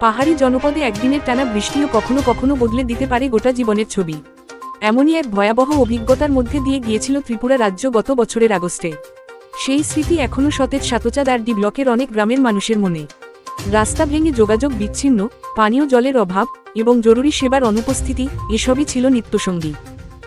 পাহাড়ি জনপদে একদিনের টানা বৃষ্টিও কখনো কখনো বদলে দিতে পারে গোটা জীবনের ছবি। এমনই এক ভয়াবহ অভিজ্ঞতার মধ্যে দিয়ে গিয়েছিল ত্রিপুরা রাজ্য গত বছরের আগস্টে। সেই স্মৃতি এখনও সতেজ সাতচাঁদ আর ডি ব্লকের অনেক গ্রামের মানুষের মনে। রাস্তা ভেঙে যোগাযোগ বিচ্ছিন্ন, পানীয় জলের অভাব এবং জরুরি সেবার অনুপস্থিতি, এসবই ছিল নিত্যসঙ্গী।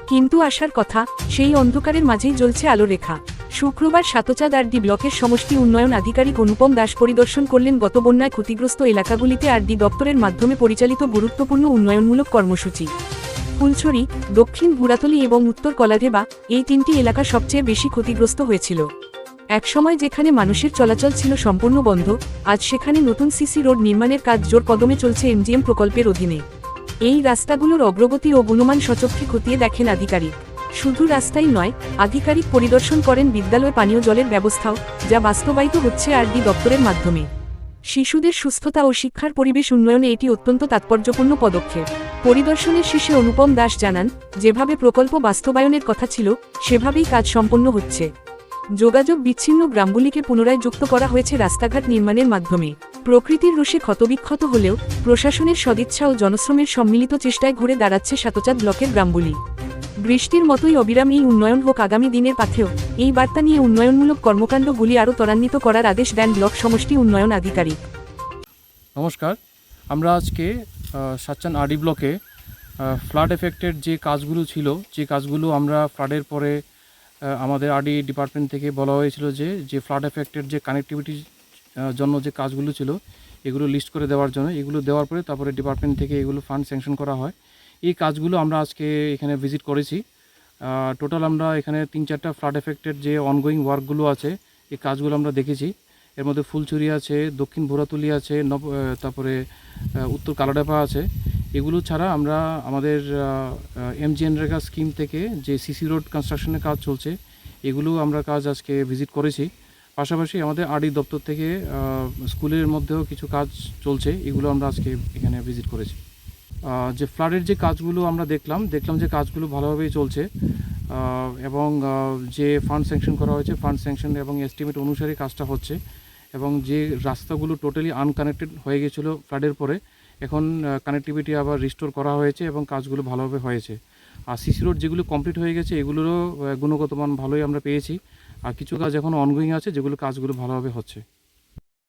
কিন্তু আসার কথা, সেই অন্ধকারের মাঝেই জ্বলছে আলো রেখা। শুক্রবার সাতচাঁদ আর ডি ব্লকের সমষ্টি উন্নয়ন আধিকারিক অনুপম দাস পরিদর্শন করলেন, গত বন্যায় ক্ষতিগ্রস্ত এলাকাগুলিতে আর ডি দপ্তরের মাধ্যমে পরিচালিত গুরুত্বপূর্ণ উন্নয়নমূলক কর্মসূচি। ফুলছড়ি, দক্ষিণ বুড়াতলি এবং উত্তর কলাধেবা এই তিনটি এলাকা সবচেয়ে বেশি ক্ষতিগ্রস্ত হয়েছিল। একসময় যেখানে মানুষের চলাচল ছিল সম্পূর্ণ বন্ধ, আজ সেখানে নতুন সিসি রোড নির্মাণের কাজ জোর কদমে চলছে এমজিএম প্রকল্পের অধীনে। এই রাস্তাগুলোর অগ্রগতি ও গুণমান সচক্ষে খতিয়ে দেখেন আধিকারিক। শুধু রাস্তাই নয়, আধিকারিক পরিদর্শন করেন বিদ্যালয় পানীয় জলের ব্যবস্থাও, যা বাস্তবায়িত হচ্ছে আরডি দপ্তরের মাধ্যমে। শিশুদের সুস্থতা ও শিক্ষার পরিবেশ উন্নয়নে এটি অত্যন্ত তাৎপর্যপূর্ণ পদক্ষেপ। পরিদর্শনের শেষে অনুপম দাস জানান, যেভাবে প্রকল্প বাস্তবায়নের কথা ছিল, সেভাবেই কাজ সম্পন্ন হচ্ছে। যোগাযোগ বিচ্ছিন্ন গ্রামগুলিকে পুনরায় যুক্ত করা হয়েছে রাস্তাঘাট নির্মাণের মাধ্যমে। প্রকৃতির রোষে ক্ষতবিক্ষত হলেও প্রশাসনের সদিচ্ছা ও জনশ্রমের সম্মিলিত চেষ্টায় ঘুরে দাঁড়াচ্ছে সাতচাঁদ ব্লকের গ্রামগুলি। বৃষ্টির মতোই অবিরাম এই উন্নয়ন হোক আগামী দিনের পাথেও এই বার্তা নিয়ে উন্নয়নমূলক কর্মকাণ্ডগুলি আরও ত্বরান্বিত করার আদেশ দেন ব্লক সমষ্টি উন্নয়ন আধিকারিক। নমস্কার, আমরা আজকে সাচ্চান আরডি ব্লকে ফ্লাড এফেক্টেড যে কাজগুলো ছিল, যে কাজগুলো আমরা ফ্লাডের পরে আমাদের আরডি ডিপার্টমেন্ট থেকে বলা হয়েছিল যে যে ফ্লাড এফেক্টেড যে কানেক্টিভিটির জন্য যে কাজগুলো ছিল, এগুলো লিস্ট করে দেওয়ার জন্য। এগুলো দেওয়ার পরে তারপরে ডিপার্টমেন্ট থেকে এগুলো ফান্ড স্যাংশন করা হয়। এই কাজগুলো আমরা আজকে এখানে ভিজিট করেছি। টোটাল আমরা এখানে তিন চারটা ফ্লাড এফেক্টেড যে অনগোয়িং ওয়ার্কগুলো আছে, এই কাজগুলো আমরা দেখেছি। এর মধ্যে ফুলচুরি আছে, দক্ষিণ ভোরাতুলি আছে, নব তারপরে উত্তর কালাডাপা আছে। এগুলো ছাড়া আমরা আমাদের এমজিএন রেগা স্কিম থেকে যে সিসি রোড কনস্ট্রাকশনের কাজ চলছে, এগুলো আমরা কাজ আজকে ভিজিট করেছি। পাশাপাশি আমাদের আরডি দপ্তর থেকে স্কুলের মধ্যেও কিছু কাজ চলছে, এগুলো আমরা আজকে এখানে ভিজিট করেছি। যে ফ্লাডের যে কাজগুলো আমরা দেখলাম দেখলাম যে কাজগুলো ভালোভাবেই চলছে। এবং যে ফান্ড স্যাংশন করা হয়েছে ফান্ড স্যাংশন এবং এস্টিমেট অনুসারে কাজটা হচ্ছে। এবং যে রাস্তাগুলো টোটালি আনকানেক্টেড হয়ে গেছিল ফ্লাডের পরে, এখন কানেক্টিভিটি আবার রিস্টোর করা হয়েছে এবং কাজগুলো ভালোভাবে হয়েছে। আর সিসি রোড যেগুলো কমপ্লিট হয়ে গেছে, এগুলোরও গুণগত মান ভালোই আমরা পেয়েছি। আর কিছু কাজ এখন অনগোয়িং আছে, যেগুলো কাজগুলো ভালোভাবে হচ্ছে।